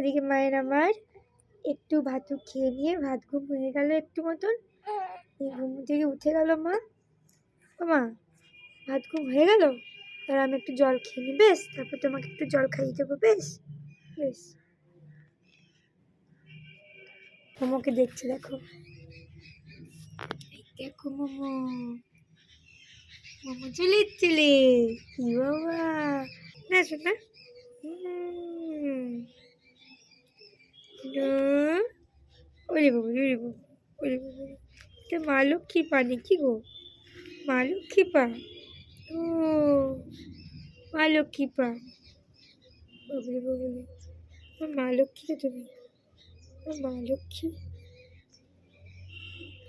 ওদিকে মায়ের আমার একটু ভাত খেয়ে নিয়ে, ভাত ঘুম হয়ে গেল একটু মতন। ঘুম থেকে উঠে গেল মা। ও মা, ভাত ঘুম হয়ে গেল? তার আমি একটু জল খেয়ে নিই বেশ। তারপর তোমাকে একটু জল খাইয়ে দেবো, বেশ। বেশ। মোমোকে দেখছে, দেখো। দেখো মোমো। মোমো চলে চলে কি বাবা। না, শোনা হুম। ওরে বাবা ওরে বাবা ওরে বাবা এটা মা লক্ষ্মী পা নাকি গো? মা লক্ষ্মী পা? ও, মা লক্ষ্মী পা। বাবরে বাবরে, আমার মা লক্ষ্মী তুমি? আমার মা লক্ষ্মী?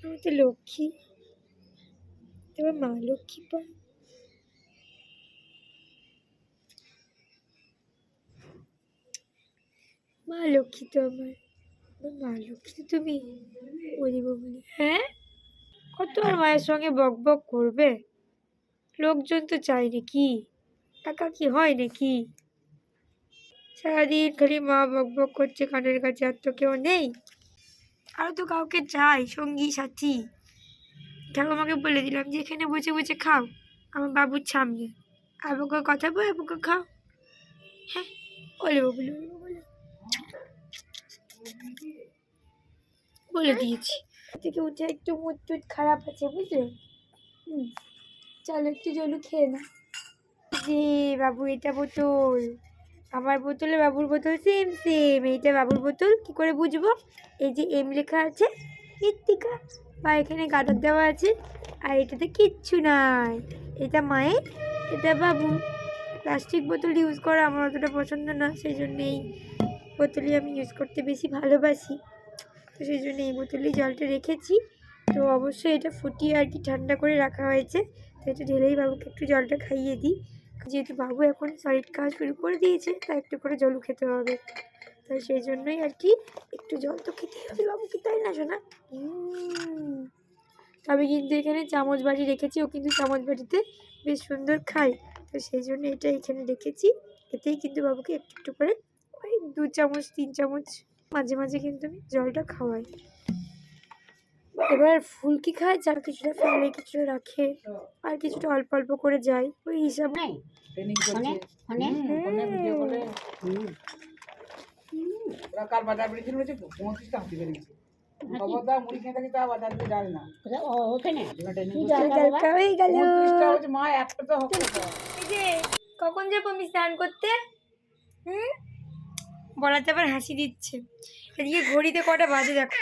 আমার তো লক্ষ্মী। তোমার মা লক্ষ্মী পা? মা লক্ষ্মী তো আমার। মা লক্ষ্মী তুমি বলিব বলি হ্যাঁ? কত আর মায়ের সঙ্গে বক বক করবে? লোকজন তো চাই নাকি। একা কি হয় নাকি? সারাদিন খালি মা বক বক করছে, কানের কাছে আর তো কেউ নেই। আরও তো কাউকে চাই, সঙ্গী, সাথী। ঠাকুমাকে বলে দিলাম যে, এখানে বসে বসে খাও, আমার বাবুর সামনে। আবুকে কথা বলে আবুকে খাও। হ্যাঁ বলব বলে বলে দিয়েছি। থেকে উঠে একটু মুড টুট খারাপ আছে, বুঝলে? হুম, চলো একটু জলু খেয়ে না জি, বাবু, এটা বোতল। আমার বোতলে বাবুর বোতল সেম সেম এইটা বাবুর বোতল, কি করে বুঝব? এই যে এম লেখা আছে, মৃত্তিকা, বা এখানে গাদর দেওয়া আছে, আর এটাতে কিচ্ছু নাই। এটা মায়ের, এটা বাবু প্লাস্টিক বোতল ইউজ করা আমার অতটা পছন্দ না, সেই জন্য এই বোতলই আমি ইউজ করতে বেশি ভালোবাসি। তো সেই জন্য এই বোতলেই জলটা রেখেছি। তো অবশ্যই এটা ফুটিয়ে আর কি ঠান্ডা করে রাখা হয়েছে। তো এটা ঢেলেই বাবুকে একটু জলটা খাইয়ে দিই। যেহেতু বাবু এখন সলিড খাওয়া শুরু করে দিয়েছে, তাই একটু করে জলও খেতে হবে। তাই সেই জন্যই আর কি একটু জল তো খেতেই হবে বাবুকে, তাই না শোনা তবে কিন্তু এখানে চামচ বাটি রেখেছি, ও কিন্তু চামচ বাটিতে বেশ সুন্দর খায়। তো সেই জন্য এটা এখানে রেখেছি। এতেই কিন্তু বাবুকে একটু একটু করে দু চামচ তিন চামচ মাঝে মাঝে কিন্তু আমি জলটা খাওয়াই। এবার ফুলকি খায় যার কিছুটা ফেলে কিছুটা রাখে আর কিছুটা অল্প অল্প করে যায় ওই হিসাব। কখন যাব আমি স্নান করতে? হুম? বলাতে আবার হাসি দিচ্ছে। এদিকে ঘড়িতে কটা বাজে দেখো।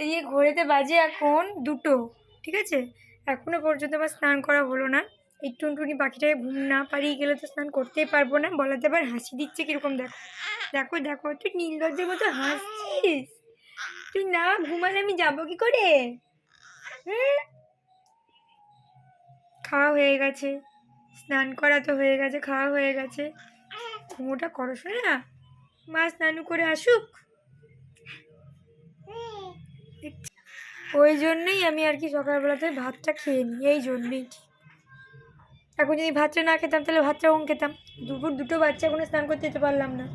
এদিকে ঘড়িতে বাজে এখন দুটো, ঠিক আছে? এখনও পর্যন্ত আমার স্নান করা হলো না। এই টুনটুনি পাখিটাকে ঘুম না পারিয়ে গেলে তো স্নান করতেই পারব না। বলাতে আবার হাসি দিচ্ছে কীরকম দেখো। দেখো দেখো, তুই নীলদর্জের মতো হাসছিস। তুই না ঘুমালে আমি যাব কি করে? হুম? খাওয়া হয়ে গেছে। স্নান করা তো হয়ে গেছে, খাওয়া হয়ে গেছে। ঘুমোটা করো শোনে। মা স্নান করে আসুক। ওই জন্যই আমি আর কি সকালবেলাতে ভাতটা খেয়ে নিই, এই জন্যই। এখন যদি ভাতটা না খেতাম, তাহলে ভাতটা কখন খেতাম? দুপুর দুটো বাচ্চা এখনও স্নান করতে যেতে পারলাম না।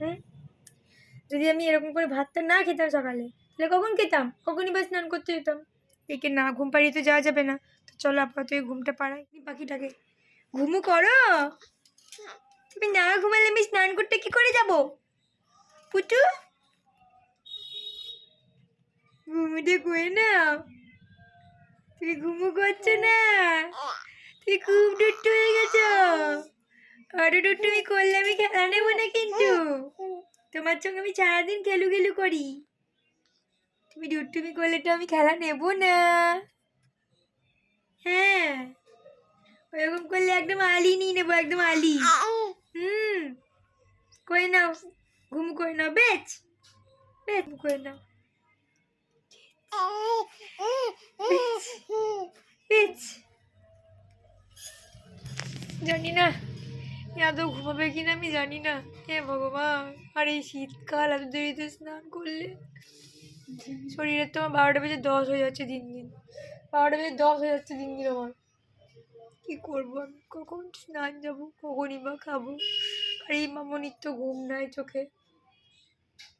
হুম? যদি আমি এরকম করে ভাতটা না খেতাম সকালে, তাহলে কখন খেতাম? কখনই বা স্নান করতে যেতাম। একে না ঘুম পাড়িয়ে তো যাওয়া যাবে না। তো চলো আপাতত ঘুমটা পাড়াই। পাখিটাকে। ঘুমু করো! তুমি না ঘুমালে আমি স্নান করতে কি করে যাব? পুটু ঘুমুটে করে না। তুমি ঘুমু করছ না? তুমি খুব দুষ্টু হয়ে গেছো। আরও দুষ্টুমি করলে আমি খেলা নেব না কিন্তু। তোমার সঙ্গে আমি সারাদিন খেলু খেলু করি। তুমি দুষ্টুমি করলে তো আমি খেলা নেব না। হ্যাঁ। ওরকম করলে একদম আলি, নিয়ে নেব একদম আলি। হুম করে নাও, ঘুম করে নাও, বেচ। বেচ করে নাও। বেচ জানি না আদৌ ঘুমাবে কিনা আমি জানি না। হে ভগবান, আর এই শীতকাল এত দেরিতে স্নান করলে? শরীরের তোমার বারোটা বেজে দশ হয়ে যাচ্ছে দিন দিন। বারোটা বেজে দশ হয়ে যাচ্ছে দিন দিন আমার। কী করব আমি? কখন স্নান যাব, কখনই বা খাব? আর এই মামনির তো ঘুম নাই চোখে।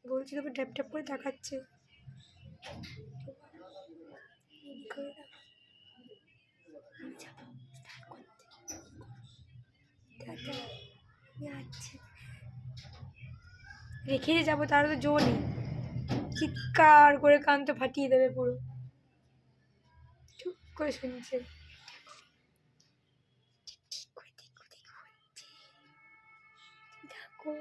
বলছি তবে ট্যাপ ট্যাপ করে দেখাচ্ছে। রেখে যে যাব তার তো জো নেই। চিৎকার করে কান তো ফাটিয়ে দেবে পুরো। চুপ করে শুনছে। کو